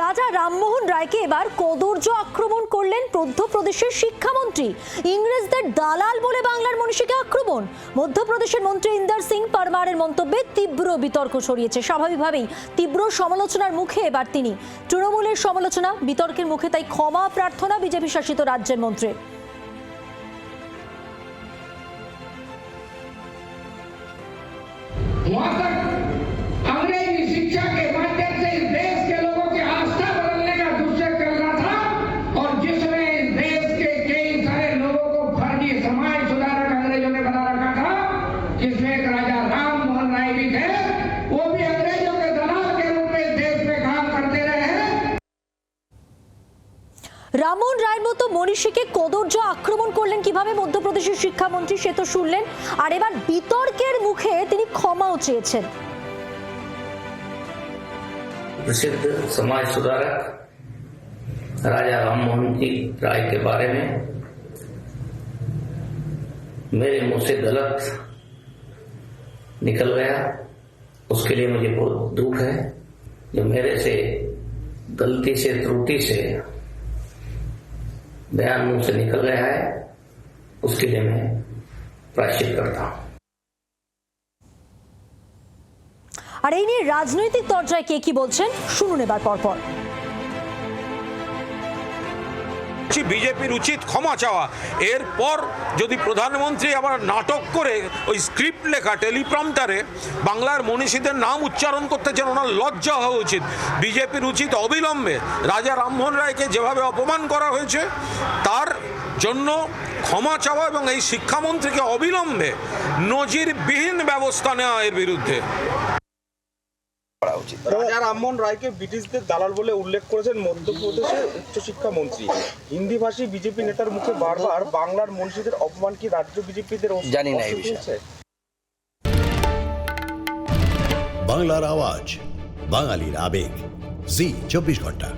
রাজা রামমোহন রায়কে এবার কদর্য আক্রমণ করলেন মধ্যপ্রদেশের শিক্ষামন্ত্রী। ইংরেজদের দালাল বলে বাংলার মনীষীকে আক্রমণ। মধ্যপ্রদেশের মন্ত্রী ইন্দর সিং পারমারের মন্তব্যে তীব্র বিতর্ক ছড়িয়েছে। স্বাভাবিকভাবেই তীব্র সমালোচনার মুখে এবার তিনি। তৃণমূলের সমালোচনা, বিতর্কের মুখে তাই ক্ষমা প্রার্থনা বিজেপি শাসিত রাজ্যের মন্ত্রী। What the जिसमें एक राजा राम मोहन राय भी थे वो भी अंग्रेजों के दलाल के रूप में इस देश में काम करते रहे हैं রামন রায়ের মতো মনীষীকে কদর্য আক্রমণ করলেন কিভাবে মধ্যপ্রদেশের শিক্ষামন্ত্রী সে তো শুনলেন আর এবার বিতর্কের মুখে তিনি ক্ষমাও চেয়েছেন प्रसिद्ध समाज सुधारक राजा राममोहन जी राय के बारे में मेरे मुंह से गलत निकल गया उसके लिए मुझे बहुत दुख है जो मेरे से गलती से त्रुटि से बयान मुंह से निकल गया है उसके लिए मैं प्रायश्चित करता हूं আর এই নিয়ে রাজনৈতিক দরজায় কে কি বলছেন শুনুন এবার পরপর বলছি বিজেপির উচিত ক্ষমা চাওয়া। এরপর যদি প্রধানমন্ত্রী আবার নাটক করে, ওই স্ক্রিপ্ট লেখা টেলিপ্রম্পটারে বাংলার মনীষীদের নাম উচ্চারণ করতে চান ওনার লজ্জা হওয়া উচিত। বিজেপির উচিত অবিলম্বে রাজা রামমোহন রায়কে যেভাবে অপমান করা হয়েছে, তার জন্য ক্ষমা চাওয়া এবং এই শিক্ষামন্ত্রীকে অবিলম্বে নজিরবিহীন ব্যবস্থা নেওয়া এর বিরুদ্ধে। রাজা রামমোহন রায়কে ব্রিটিশদের দালাল বলে উল্লেখ করেছেন মধ্যপ্রদেশের উচ্চশিক্ষা মন্ত্রী হিন্দি ভাষী বিজেপি নেতার মুখে বারবার বাংলার মনীষীদের অপমান কি রাজ্য বিজেপিদের জানি না এই বিষয়ে। বাংলার আওয়াজ বাঙালির আবেগ। জি চব্বিশ ঘণ্টা।